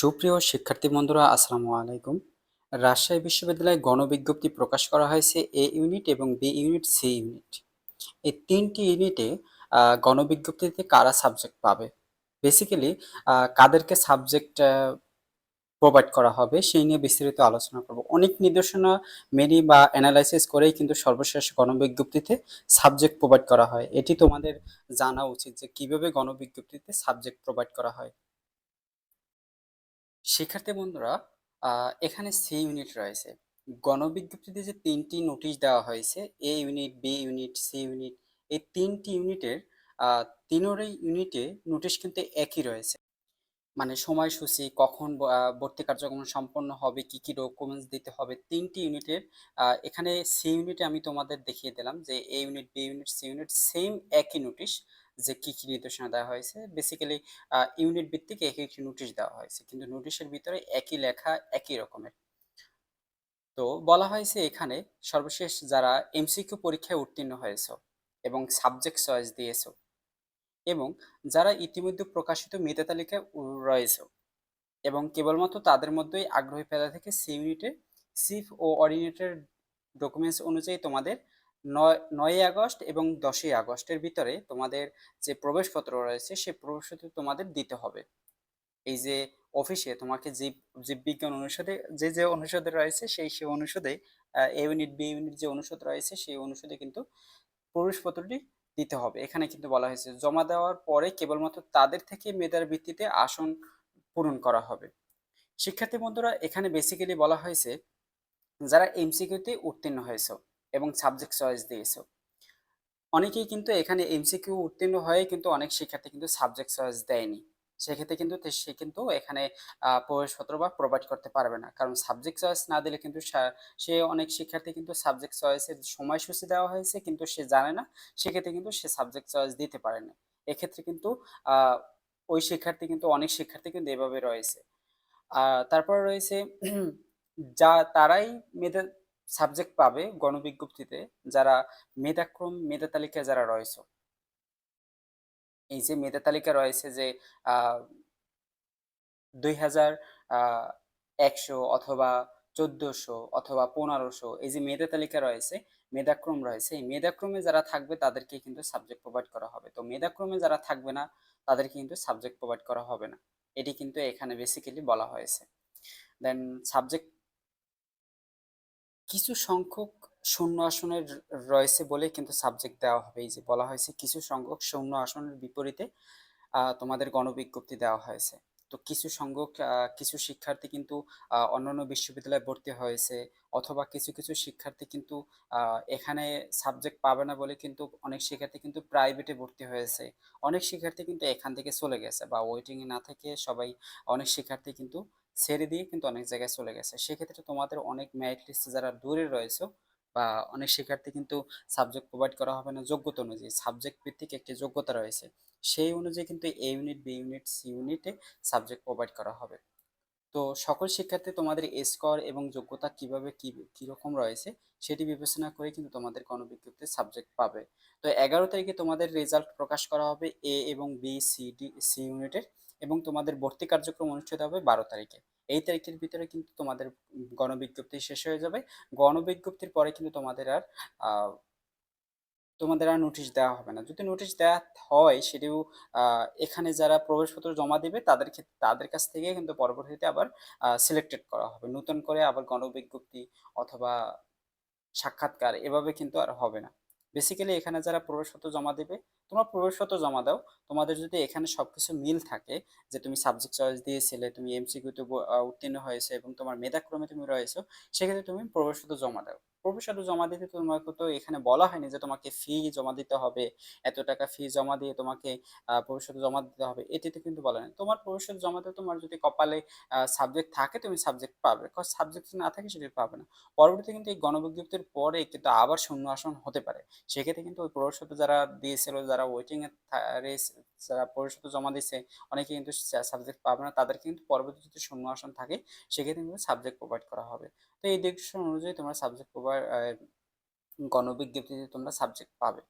সুপ্রিয় শিক্ষার্থী বন্ধুরা, আসসালামু আলাইকুম। রাজশাহী বিশ্ববিদ্যালয়ে গণবিজ্ঞপ্তি প্রকাশ করা হয়েছে এ ইউনিট এবং বি ইউনিট সি ইউনিট এই তিনটি ইউনিটে গণবিজ্ঞপ্তিতে কারা সাবজেক্ট পাবে? বেসিক্যালি কাদেরকে সাবজেক্ট প্রোভাইড করা হবে সেই নিয়ে বিস্তারিত আলোচনা করব। অনেক নির্দেশনা মেনি বা অ্যানালাইসিস করেই কিন্তু সর্বশেষ গণবিজ্ঞপ্তিতে সাবজেক্ট প্রোভাইড করা হয়। এটি তোমাদের জানা উচিত যে কীভাবে গণবিজ্ঞপ্তিতে সাবজেক্ট প্রোভাইড করা হয়। শিক্ষার্থী বন্ধুরা এখানে সি ইউনিট রয়েছে। গণবিজ্ঞপ্তিতে যে তিনটি নোটিশ দেওয়া হয়েছে, A unit, B unit, C unit, এই তিনটি ইউনিটের তিনোরই ইউনিটে নোটিশ কিন্তু একই রয়েছে। মানে সময়সূচি, কখন ভর্তি কার্যক্রম সম্পন্ন হবে, কি কি ডকুমেন্টস দিতে হবে, তিনটি ইউনিটের এখানে সি ইউনিটে আমি তোমাদের দেখিয়ে দিলাম যে A unit, B unit, C unit same একই নোটিশ। যে কি কি নির্দেশনা দেওয়া হয়েছে বেসিক্যালি ইউনিট ভিত্তিক এক একটি নোটিশ দেওয়া হয়েছে। কিন্তু নোটিশের ভিতরে একই লেখা, একই রকমের। তো বলা হয়েছে এখানে, সর্বশেষ যারা এমসিকিউ পরীক্ষায় উত্তীর্ণ হয়েছে এবং সাবজেক্ট চয়েস দিয়েছ এবং যারা ইতিমধ্যে প্রকাশিত মেধা তালিকায় রয়েছে এবং কেবলমাত্র তাদের মধ্যেই আগ্রহী পেদা থেকে সি ইউনিটে সিফ ও অর্ডিনেটের ডকুমেন্টস অনুযায়ী তোমাদের নয়ই আগস্ট এবং দশই আগস্টের ভিতরে তোমাদের যে প্রবেশপত্র রয়েছে সেই প্রবেশপত্র তোমাদের দিতে হবে। এই যে অফিসে তোমাকে জীব জীববিজ্ঞান অনুষদে, যে যে অনুষদে রয়েছে, সেই সেই অনুষদে এ ইউনিট বি ইউনিট যে অনুষদ রয়েছে, সেই অনুষদে কিন্তু প্রবেশপত্রটি দিতে হবে। এখানে কিন্তু বলা হয়েছে, জমা দেওয়ার পরে কেবলমাত্র তাদের থেকে মেধার ভিত্তিতে আসন পূরণ করা হবে। শিক্ষার্থী বন্ধুরা, এখানে বেসিক্যালি বলা হয়েছে, যারা এমসিকিউতে উত্তীর্ণ হয়েছে এবং সাবজেক্ট চয়েস দিয়েছ। অনেকেই কিন্তু এখানে এমসিকিউ উত্তীর্ণ হয়ে কিন্তু অনেক শিক্ষার্থী কিন্তু সাবজেক্ট চয়েস দেয়নি। সেক্ষেত্রে কিন্তু সে কিন্তু এখানে প্রবেশপত্র বা প্রোভাইড করতে পারবে না। কারণ সাবজেক্ট চয়েস না দিলে কিন্তু সে অনেক শিক্ষার্থী কিন্তু সাবজেক্ট চয়েসের সময়সূচি দেওয়া হয়েছে কিন্তু সে জানে না। সেক্ষেত্রে কিন্তু সে সাবজেক্ট চয়েস দিতে পারে না। এক্ষেত্রে কিন্তু ওই শিক্ষার্থী কিন্তু, অনেক শিক্ষার্থী কিন্তু এভাবে রয়েছে। তারপর রয়েছে, যা, তারাই মেধা সাবজেক্ট পাবে গণবিজ্ঞপ্তিতে যারা মেধাক্রম, মেধা তালিকায় যারা রয়েছে। এই যে মেধা তালিকা রয়েছে যে দুই হাজার একশো অথবা চোদ্দশো অথবা পনেরোশো এই যে মেধা তালিকা রয়েছে, মেধাক্রম রয়েছে, এই মেধাক্রমে যারা থাকবে তাদেরকে কিন্তু সাবজেক্ট প্রোভাইড করা হবে। তো মেধাক্রমে যারা থাকবে না, তাদেরকে কিন্তু সাবজেক্ট প্রোভাইড করা হবে না। এটি কিন্তু এখানে বেসিক্যালি বলা হয়েছে। দেন সাবজেক্ট কিছু সংখ্যক শূন্য আসনের রয়েছে বলে কিন্তু সাবজেক্ট দেওয়া হবে। এই যে বলা হয়েছে কিছু সংখ্যক শূন্য আসনের বিপরীতে তোমাদের গণবিজ্ঞপ্তি দেওয়া হয়েছে। তো কিছু সংখ্যক কিছু শিক্ষার্থী কিন্তু অন্যান্য বিশ্ববিদ্যালয়ে ভর্তি হয়েছে অথবা কিছু কিছু শিক্ষার্থী কিন্তু এখানে সাবজেক্ট পাবে না বলে কিন্তু অনেক শিক্ষার্থী কিন্তু প্রাইভেটে ভর্তি হয়েছে। অনেক শিক্ষার্থী কিন্তু এখান থেকে চলে গেছে বা ওয়েটিংয়ে না থেকে সবাই, অনেক শিক্ষার্থী কিন্তু ছেড়ে দিয়ে কিন্তু অনেক জায়গায় চলে গেছে। সেক্ষেত্রে তোমাদের অনেক মেরিট লিস্টে যারা দূরে রয়েছে বা অনেক শিক্ষার্থী কিন্তু সাবজেক্ট প্রোভাইড করা হবে না যোগ্যতা অনুযায়ী সাবজেক্ট ভিত্তিক একটি যোগ্যতা রয়েছে, সেই অনুযায়ী কিন্তু A unit B unit C ইউনিটে সাবজেক্ট প্রোভাইড করা হবে। তো সকল শিক্ষার্থী তোমাদের স্কোর এবং যোগ্যতা কীভাবে কি, কীরকম রয়েছে সেটি বিবেচনা করে কিন্তু তোমাদের গণবিজ্ঞপ্তিতে সাবজেক্ট পাবে। তো এগারো তারিখে তোমাদের রেজাল্ট প্রকাশ করা হবে এ এবং বি সি ডি সি ইউনিটের এবং তোমাদের ভর্তি কার্যক্রম অনুষ্ঠিত হবে বারো তারিখে। এই তারিখের ভিতরে কিন্তু তোমাদের গণবিজ্ঞপ্তি শেষ হয়ে যাবে। গণবিজ্ঞপ্তির পরে কিন্তু তোমাদের আর তোমাদের আর নোটিশ দেওয়া হবে না। যদি নোটিশ দেওয়া হয় সেটিও এখানে যারা প্রবেশপত্র জমা দিবে তাদের ক্ষেত্রে তাদের কাছ থেকে কিন্তু পরবর্তীতে আবার সিলেক্টেড করা হবে। নতুন করে আবার গণবিজ্ঞপ্তি অথবা সাক্ষাৎকার এভাবে কিন্তু আর হবে না। বেসিক্যালি এখানে যারা প্রবেশপত্র জমা দেবে, তোমরা প্রবেশপত্র জমা দাও। তোমাদের যদি এখানে সব কিছু মিল থাকে, যে তুমি সাবজেক্ট চয়েস দিয়েছিলে, তুমি এমসিকিউতে উত্তীর্ণ হয়েছে এবং তোমার মেধাক্রমে তুমি রয়েছো, সেক্ষেত্রে তুমি প্রবেশপত্র জমা দাও। প্রবেশপত্র জমা দিতে তোমাকে তো এখানে বলা হয়নি যে তোমাকে ফি জমা দিতে হবে এত টাকা ফি জমা দিয়ে তোমাকে আহ, জমা দিতে হবে এটিতে কিন্তু বলা নেই তোমার প্রবেশপত্র জমা দিয়ে তোমার যদি কপালে সাবজেক্ট থাকে তুমি সাবজেক্ট পাবে সাবজেক্ট না থাকে সেটি পাবে না। পরবর্তীতে কিন্তু এই গণবিজ্ঞপ্তির পরে কিন্তু আবার শূন্য আসন হতে পারে। সেক্ষেত্রে কিন্তু ওই প্রবেশপত্র যারা দিয়েছিল যারা ওয়েটিং এ থা- যারা প্রবেশপত্র জমা দিয়েছে অনেকে কিন্তু সাবজেক্ট পাবে না তাদের কিন্তু পরবর্তী যদি শূন্য আসন থাকে সেক্ষেত্রে কিন্তু সাবজেক্ট প্রোভাইড করা হবে। তো এই ডিসিশন অনুযায়ী তোমরা সাবজেক্ট প্রোভাইড গণবিজ্ঞপ্তিতে তোমরা সাবজেক্ট পাবে।